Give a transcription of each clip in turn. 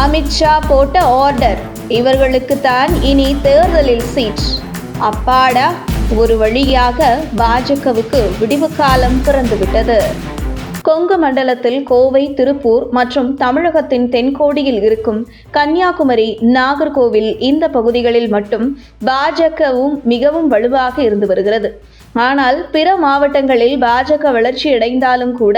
அமித்ஷா போட்ட ஆர்டர் இவர்களுக்கு தான் இனி தேர்தலில் சீட் அப்பாடா ஒரு வழியாக பாஜகவுக்கு விடிவு காலம் பிறந்துவிட்டது. கொங்கு மண்டலத்தில் கோவை திருப்பூர் மற்றும் தமிழகத்தின் தென்கோடியில் இருக்கும் கன்னியாகுமரி நாகர்கோவில் இந்த பகுதிகளில் மட்டும் பாஜகவும் மிகவும் வலுவாக இருந்து வருகிறது. ஆனால் பிற மாவட்டங்களில் பாஜக வளர்ச்சி அடைந்தாலும் கூட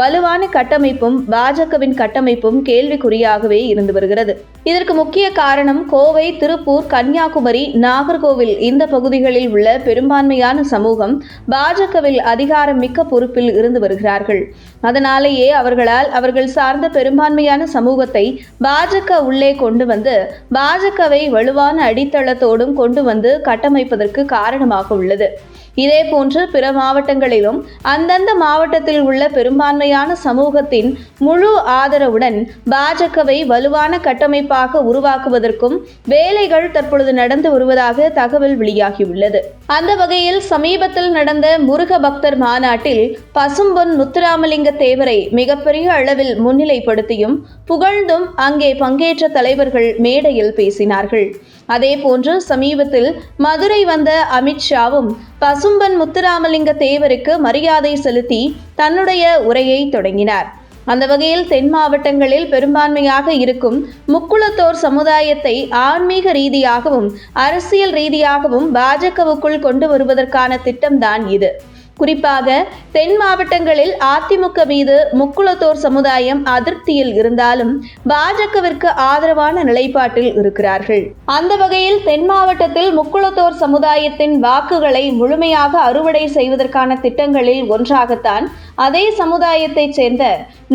வலுவான கட்டமைப்பும் பாஜகவின் கட்டமைப்பும் கேள்விக்குறியாகவே இருந்து வருகிறது. இதற்கு முக்கிய காரணம் கோவை திருப்பூர் கன்னியாகுமரி நாகர்கோவில் இந்த பகுதிகளில் உள்ள பெரும்பான்மையான சமூகம் பாஜகவில் அதிகாரம் மிக்க பொறுப்பில் இருந்து வருகிறார்கள். அதனாலேயே அவர்களால் அவர்கள் சார்ந்த பெரும்பான்மையான சமூகத்தை பாஜக உள்ளே கொண்டு வந்து பாஜகவை வலுவான அடித்தளத்தோடும் கொண்டு வந்து கட்டமைப்பதற்கு காரணமாக உள்ளது. இதே போன்று பிற மாவட்டங்களிலும் அந்தந்த மாவட்டத்தில் உள்ள பெரும்பான்மையான சமூகத்தின் முழு ஆதரவுடன் பாஜகவை வலுவான கட்டமைப்பாக உருவாக்குவதற்கும் வேலைகள் தற்பொழுது நடந்து வருவதாக தகவல் வெளியாகியுள்ளது. அந்த வகையில் சமீபத்தில் நடந்த முருக பக்தர் மாநாட்டில் பசும்பொன் முத்துராமலிங்க தேவரை மிகப்பெரிய அளவில் முன்னிலைப்படுத்தியும் புகழ்ந்தும் அங்கே பங்கேற்ற தலைவர்கள் மேடையில் பேசினார்கள். அதேபோன்று சமீபத்தில் மதுரை வந்த அமித்ஷாவும் பசும்பன் முத்துராமலிங்க தேவருக்கு மரியாதை செலுத்தி தன்னுடைய உரையை தொடங்கினார். அந்த வகையில் தென் மாவட்டங்களில் பெரும்பான்மையாக இருக்கும் முக்குளத்தோர் சமுதாயத்தை ஆன்மீக ரீதியாகவும் அரசியல் ரீதியாகவும் பாஜகவுக்குள் கொண்டு வருவதற்கான திட்டம்தான் இது. குறிப்பாக தென் மாவட்டங்களில் அதிமுக மீது முக்குளத்தோர் சமுதாயம் அதிருப்தியில் இருந்தாலும் பாஜகவிற்கு ஆதரவான நிலைப்பாட்டில் இருக்கிறார்கள். அந்த வகையில் தென் மாவட்டத்தில் முக்குளத்தோர் சமுதாயத்தின் வாக்குகளை முழுமையாக அறுவடை செய்வதற்கான திட்டங்களில் ஒன்றாகத்தான் அதே சமுதாயத்தைச் சேர்ந்த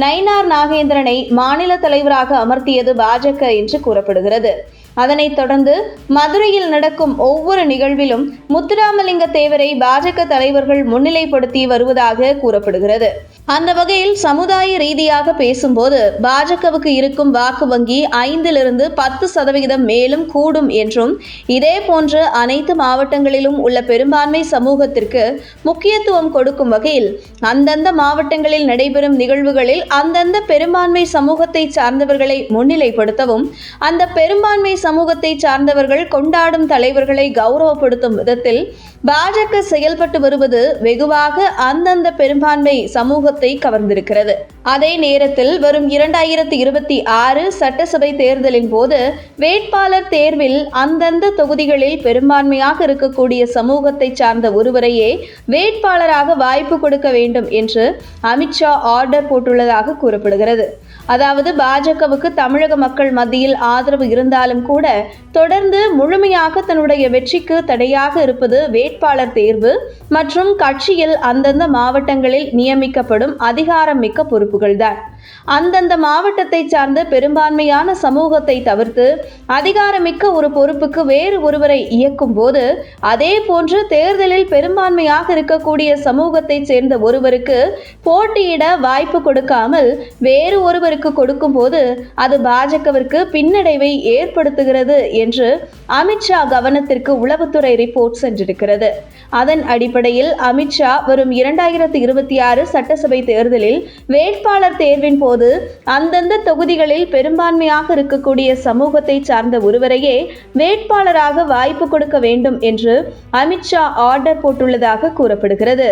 நயினார் நாகேந்திரனை மாநில தலைவராக அமர்த்தியது பாஜக என்று கூறப்படுகிறது. அதனைத் தொடர்ந்து மதுரையில் நடக்கும் ஒவ்வொரு நிகழ்விலும் முத்துராமலிங்க தேவரை பாஜக தலைவர்கள் முன்னிலைப்படுத்தி வருவதாக கூறப்படுகிறது. அந்த வகையில் சமுதாய ரீதியாக பேசும்போது பாஜகவுக்கு இருக்கும் வாக்கு வங்கி ஐந்திலிருந்து பத்து சதவிகிதம் மேலும் கூடும் என்றும் இதே போன்று அனைத்து மாவட்டங்களிலும் உள்ள பெரும்பான்மை சமூகத்திற்கு முக்கியத்துவம் கொடுக்கும் வகையில் அந்தந்த மாவட்டங்களில் நடைபெறும் நிகழ்வுகளில் அந்தந்த பெரும்பான்மை சமூகத்தை சார்ந்தவர்களை முன்னிலைப்படுத்தவும் அந்த பெரும்பான்மை சமூகத்தை சார்ந்தவர்கள் கொண்டாடும் தலைவர்களை கௌரவப்படுத்தும் விதத்தில் பாஜக செயல்பட்டு வருவது வெகுவாக அந்தந்த பெரும்பான்மை சமூகத்தை கவர்ந்திருக்கிறது. அதே நேரத்தில் வரும் இரண்டாயிரத்தி இருபத்தி ஆறு சட்டசபை தேர்தலின் போது வேட்பாளர் தேர்வில் அந்தந்த தொகுதிகளில் பெரும்பான்மையாக இருக்கக்கூடிய சமூகத்தை சார்ந்த ஒருவரையே வேட்பாளராக வாய்ப்பு கொடுக்க வேண்டும் என்று அமித்ஷா ஆர்டர் போட்டுள்ளதாக கூறப்படுகிறது. அதாவது பாஜகவுக்கு தமிழக மக்கள் மத்தியில் ஆதரவு இருந்தாலும் கூட தொடர்ந்து முழுமையாக தன்னுடைய வெற்றிக்கு தடையாக இருப்பது வேட்பாளர் தேர்வு மற்றும் கட்சியில் அந்தந்த மாவட்டங்களில் நியமிக்கப்படும் அதிகாரம் மிக்க பொறுப்புகள்தான். அந்தந்த மாவட்டத்தை சார்ந்த பெரும்பான்மையான சமூகத்தை தவிர்த்து அதிகாரமிக்க ஒரு பொறுப்புக்கு வேறு ஒருவரை இயக்கும் போது அதே போன்று தேர்தலில் பெரும்பான்மையாக இருக்கக்கூடிய சமூகத்தை சேர்ந்த ஒருவருக்கு போட்டியிட வாய்ப்பு கொடுக்காமல் வேறு ஒருவருக்கு கொடுக்கும் போது அது பாஜகவிற்கு பின்னடைவை ஏற்படுத்துகிறது என்று அமித்ஷா கவனத்திற்கு உளவுத்துறை ரிப்போர்ட் சென்றிருக்கிறது. அதன் அடிப்படையில் அமித்ஷா வரும் இரண்டாயிரத்தி இருபத்தி ஆறு சட்டசபை தேர்தலில் வேட்பாளர் தேர்வின் போது அந்தந்த தொகுதிகளில் பெரும்பான்மையாக இருக்கக்கூடிய சமூகத்தை சார்ந்த ஒருவரையே வேட்பாளராக வாய்ப்பு கொடுக்க வேண்டும் என்று அமித்ஷா ஆர்டர் போட்டுள்ளதாக கூறப்படுகிறது.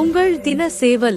உங்கள் தின சேவல்